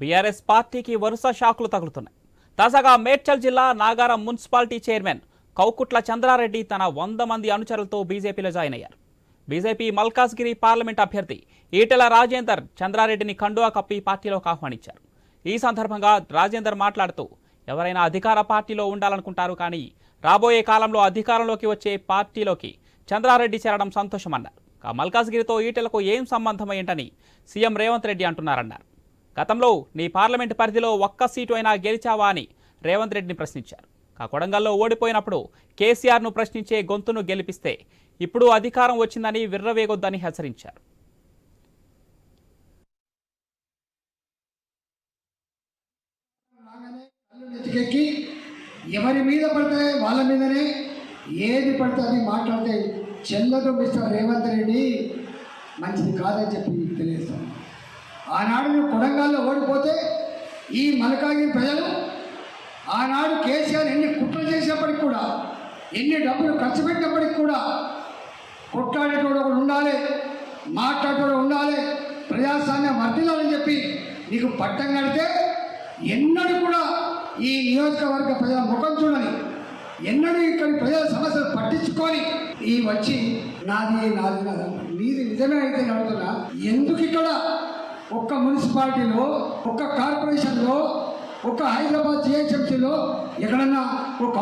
BRS పార్టీకి వరుస షాకులు తగులుతున్నాయి. తాజాగా మేడ్చల్ జిల్లా నాగారం మున్సిపాలిటీ చైర్మన్ కౌకుట్ల చంద్రారెడ్డి తన వంద మంది అనుచరులతో బీజేపీలో జాయిన్ అయ్యారు. బీజేపీ మల్కాజ్గిరి పార్లమెంట్ అభ్యర్థి ఈటెల రాజేందర్ చంద్రారెడ్డిని కండువా కప్పి పార్టీలోకి ఆహ్వానించారు. ఈ సందర్భంగా రాజేందర్ మాట్లాడుతూ ఎవరైనా అధికార పార్టీలో ఉండాలనుకుంటారు కానీ రాబోయే కాలంలో అధికారంలోకి వచ్చే పార్టీలోకి చంద్రారెడ్డి చేరడం సంతోషమన్నారు. మల్కాజ్గిరితో ఈటెలకు ఏం సంబంధం ఏంటని సీఎం రేవంత్ రెడ్డి అంటున్నారన్నారు. గతంలో నీ పార్లమెంటు పరిధిలో ఒక్క సీటు అయినా గెలిచావా అని రేవంత్ రెడ్డిని ప్రశ్నించారు. ఆ కొడంగల్లో ఓడిపోయినప్పుడు కేసీఆర్ను ప్రశ్నించే గొంతును గెలిపిస్తే ఇప్పుడు అధికారం వచ్చిందని విర్రవేగొద్దని హెచ్చరించారు. రాగానే ఎవరి మీద పడితే వాళ్ళ మీదనే ఏది పడితే అది మాట్లాడితే చెల్లదు మిస్టర్ రేవంత్ రెడ్డి. మంచిది కాదని చెప్పి తెలియజేస్తాను. ఆనాడు నువ్వు కొడంగాల్లో ఓడిపోతే ఈ మలకాగిరి ప్రజలు ఆనాడు కేసీఆర్ ఎన్ని కుట్రలు చేసినప్పటికి కూడా ఎన్ని డబ్బులు ఖర్చు పెట్టినప్పటికి కూడా కొట్లాడేటోడు ఒకడు ఉండాలి మాట్లాడేటోడు ఉండాలి ప్రజాస్వామ్యం వర్తిల్లాలని చెప్పి నీకు పట్టం కడితే ఎన్నడూ కూడా ఈ నియోజకవర్గ ప్రజల ముఖం చూడని ఎన్నడూ ఇక్కడ ప్రజల సమస్యలు పట్టించుకొని ఈ వచ్చి నాది నాది నాది అంటారు. నీది నిజమే అయితే అడుగుతున్నా ఎందుకు ఇక్కడ ఒక్క మున్సిపాలిటీలో ఒక్క కార్పొరేషన్లో ఒక్క హైదరాబాద్ జిహెచ్ఎంసీలో ఎక్కడన్నా ఒక